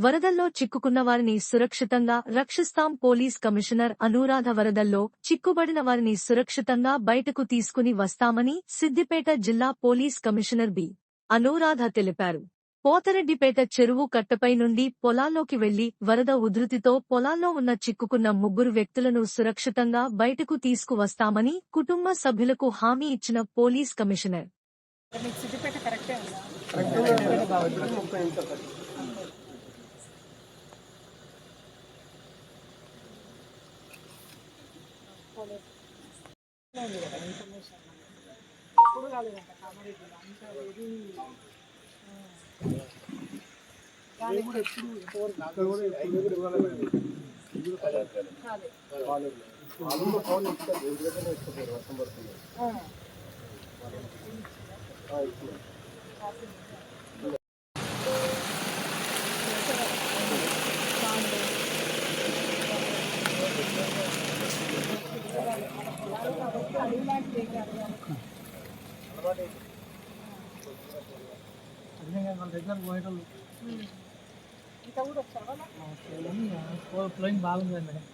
వరదల్లో చిక్కుకున్న వారిని సురక్షితంగా రక్షిస్తాం పోలీస్ కమిషనర్ అనురాధ వరదల్లో చిక్కుబడిన వారిని సురక్షితంగా బయటకు తీసుకుని వస్తామని సిద్దిపేట జిల్లా పోలీస్ కమిషనర్ బి. అనురాధ తెలిపారు. పోతరెడ్డిపేట చెరువు కట్టపై నుండి పొలాల్లోకి వెళ్ళి వరద ఉధృతితో పొలాల్లో ఉన్న చిక్కుకున్న ముగ్గురు వ్యక్తులను సురక్షితంగా బయటకు తీసుకువస్తామని కుటుంబ సభ్యులకు హామీ ఇచ్చిన పోలీస్ కమిషనర్. మీకు కదా ఇన్ఫర్మేషన్ ఎప్పుడు కాలేదంట అంత ఇంకా కూడా వచ్చావా ఫ్లోయింగ్ బాగుంది మేడం.